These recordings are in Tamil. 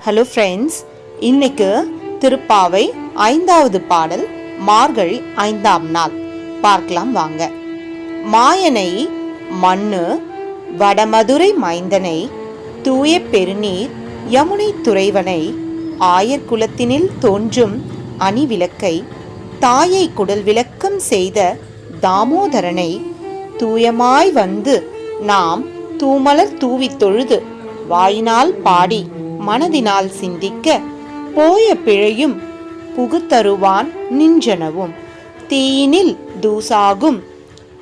ஹலோ ஃப்ரெண்ட்ஸ் இன்னைக்கு திருப்பாவை ஐந்தாவது பாடல் மார்கழி ஐந்தாம் நாள். பார்க்கலாம் வாங்க. மாயனை மண்ணு வடமதுரை மைந்தனை தூய பெருநீர் யமுனை துறைவனை ஆயர் குலத்தினில் தோன்றும் அணிவிளக்கை தாயை குடல் விளக்கம் செய்த தாமோதரனை தூயமாய் வந்து நாம் தூமலர் தூவி தொழுது வாயினால் பாடி மனதினால் சிந்திக்க போய பிழையும் புகுத்தருவான் நின்றனவும். தீயினில் தூசாகும்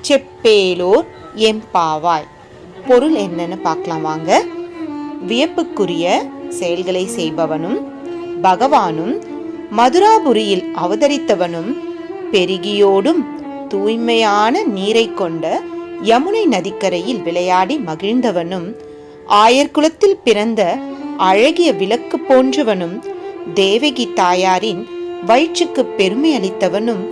செப்பேலோர் எம்பாவாய். பொருள் என்னன்னு பார்க்கலாம் வாங்க. வியப்புக்குரிய செயல்களை செய்பவனும் பகவானும் மதுராபுரியில் அவதரித்தவனும் பெருகியோடும் தூய்மையான நீரை கொண்ட யமுனை நதிக்கரையில் விளையாடி மகிழ்ந்தவனும் ஆயர்குலத்தில் பிறந்த அழகிய விளக்கு போன்றவனும் தேவகி தாயாரின் வயிற்றுக்கு பெருமை அளித்தவனும்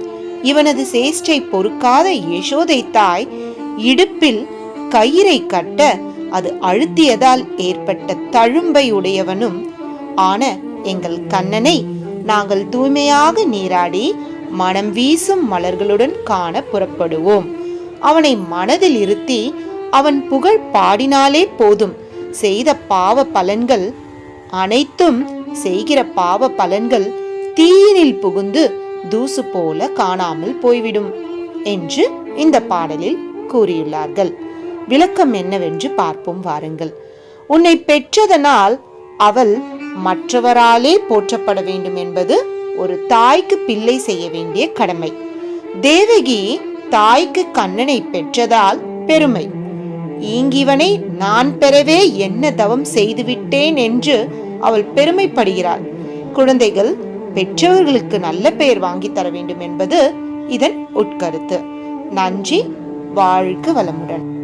இவனது சேஷ்டை பொறுக்காத யசோதை தாய் இடுப்பில் கயிறை கட்ட அது அழுத்தியதால் ஏற்பட்ட தழும்பை உடையவனும் ஆன எங்கள் கண்ணனை நாங்கள் தூய்மையாக நீராடி மனம் வீசும் மலர்களுடன் காண புறப்படுவோம். அவனை மனதில் இருத்தி அவன் புகழ் பாடினாலே போதும். செய்த பாவ பலன்கள் அனைத்தும் செய்கிற பாவ பலன்கள் தீயினில் புகுந்து தூசு போல காணாமல் போய்விடும் என்று இந்த பாடலில் கூறியுள்ளார்கள். விளக்கம் என்னவென்று பார்ப்போம் வாருங்கள். உன்னை பெற்றதனால் அவள் மற்றவராலே போற்றப்பட வேண்டும் என்பது ஒரு தாய்க்கு பிள்ளை செய்ய வேண்டிய கடமை. தேவகி தாய்க்கு கண்ணனை பெற்றதால் பெருமை. ஈங்கிவனை நான் பெறவே என்ன தவம் செய்துவிட்டேன் என்று அவள் பெருமைப்படுகிறாள். குழந்தைகள் பெற்றவர்களுக்கு நல்ல பெயர் வாங்கி தர வேண்டும் என்பது இதன் உட்கருத்து. நன்றி வாழ்க வளமுடன்.